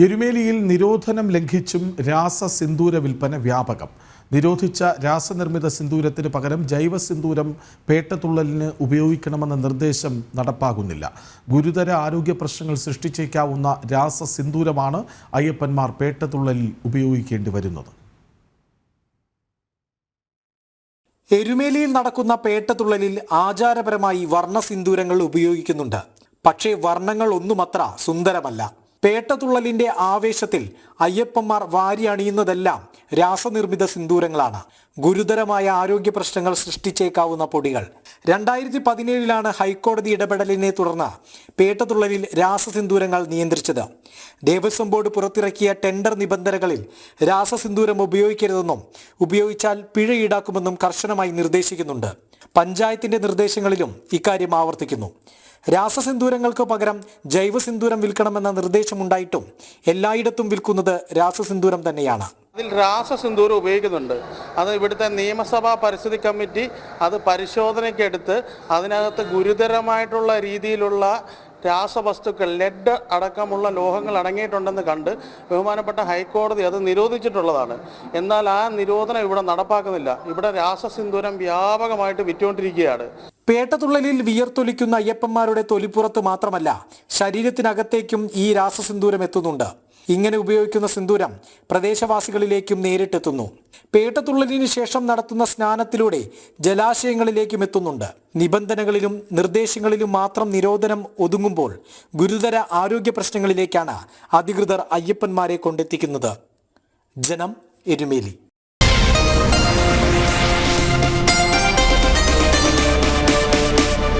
എരുമേലിയിൽ നിരോധനം ലംഘിച്ചും രാസ സിന്ദൂര വിൽപ്പന വ്യാപകം. നിരോധിച്ച രാസനിർമ്മിത സിന്ദൂരത്തിന് പകരം ജൈവ സിന്ദൂരം പേട്ടത്തുള്ളലിന് ഉപയോഗിക്കണമെന്ന നിർദ്ദേശം നടപ്പാകുന്നില്ല. ഗുരുതര ആരോഗ്യ പ്രശ്നങ്ങൾ സൃഷ്ടിച്ചേക്കാവുന്ന രാസസിന്ദൂരമാണ് അയ്യപ്പന്മാർ പേട്ടതുള്ളലിൽ ഉപയോഗിക്കേണ്ടി വരുന്നത്. എരുമേലിയിൽ നടക്കുന്ന പേട്ടത്തുള്ളലിൽ ആചാരപരമായി വർണ സിന്ദൂരങ്ങൾ ഉപയോഗിക്കുന്നുണ്ട്. പക്ഷേ വർണങ്ങൾ ഒന്നുമത്ര സുന്ദരമല്ല. പേട്ടതുള്ളലിന്റെ ആവേശത്തിൽ അയ്യപ്പന്മാർ വാരിയണിയുന്നതെല്ലാം രാസനിർമ്മിത സിന്ദൂരങ്ങളാണ്. ഗുരുതരമായ ആരോഗ്യ പ്രശ്നങ്ങൾ സൃഷ്ടിച്ചേക്കാവുന്ന പൊടികൾ. രണ്ടായിരത്തി പതിനേഴിലാണ് ഹൈക്കോടതി ഇടപെടലിനെ തുടർന്ന് പേട്ടതുള്ളലിൽ രാസസിന്ദൂരങ്ങൾ നിയന്ത്രിച്ചത്. ദേവസ്വം ബോർഡ് പുറത്തിറക്കിയ ടെൻഡർ നിബന്ധനകളിൽ രാസസിന്ദൂരം ഉപയോഗിക്കരുതെന്നും ഉപയോഗിച്ചാൽ പിഴ ഈടാക്കുമെന്നും കർശനമായി നിർദ്ദേശിക്കുന്നുണ്ട്. പഞ്ചായത്തിന്റെ നിർദ്ദേശങ്ങളിലും ഇക്കാര്യം ആവർത്തിക്കുന്നു. രാസസിന്ദൂരങ്ങൾക്ക് പകരം ജൈവസിന്ദൂരം വിൽക്കണമെന്ന നിർദ്ദേശമുണ്ടായിട്ടും എല്ലായിടത്തും വിൽക്കുന്നത് രാസസിന്ദൂരം തന്നെയാണ്. അതിൽ രാസസിന്ദൂരം ഉപയോഗിക്കുന്നുണ്ട്. അത് ഇവിടുത്തെ നിയമസഭാ പരിസ്ഥിതി കമ്മിറ്റി അത് പരിശോധനയ്ക്കെടുത്ത് അതിനകത്ത് ഗുരുതരമായിട്ടുള്ള രീതിയിലുള്ള രാസവസ്തുക്കൾ ലെഡ് അടക്കമുള്ള ലോഹങ്ങൾ അടങ്ങിയിട്ടുണ്ടെന്ന് കണ്ട് ബഹുമാനപ്പെട്ട ഹൈക്കോടതി അത് നിരോധിച്ചിട്ടുള്ളതാണ്. എന്നാൽ ആ നിരോധനം ഇവിടെ നടപ്പാക്കുന്നില്ല. ഇവിടെ രാസസിന്ദൂരം വ്യാപകമായിട്ട് വിറ്റുകൊണ്ടിരിക്കുകയാണ്. പേട്ടതുള്ളലിൽ വിയർത്തൊലിക്കുന്ന അയ്യപ്പന്മാരുടെ തൊലിപ്പുറത്ത് മാത്രമല്ല ശരീരത്തിനകത്തേക്കും ഈ രാസസിന്ദൂരം എത്തുന്നുണ്ട്. ഇങ്ങനെ ഉപയോഗിക്കുന്ന സിന്ദൂരം പ്രദേശവാസികളിലേക്കും നേരിട്ടെത്തുന്നു. പേട്ടതുള്ളലിന് ശേഷം നടത്തുന്ന സ്നാനത്തിലൂടെ ജലാശയങ്ങളിലേക്കും എത്തുന്നുണ്ട്. നിബന്ധനകളിലും നിർദ്ദേശങ്ങളിലും മാത്രം നിരോധനം ഒതുങ്ങുമ്പോൾ ഗുരുതര ആരോഗ്യ പ്രശ്നങ്ങളിലേക്കാണ് അധികൃതർ അയ്യപ്പന്മാരെ കൊണ്ടെത്തിക്കുന്നത്. ജനം എരുമേലി.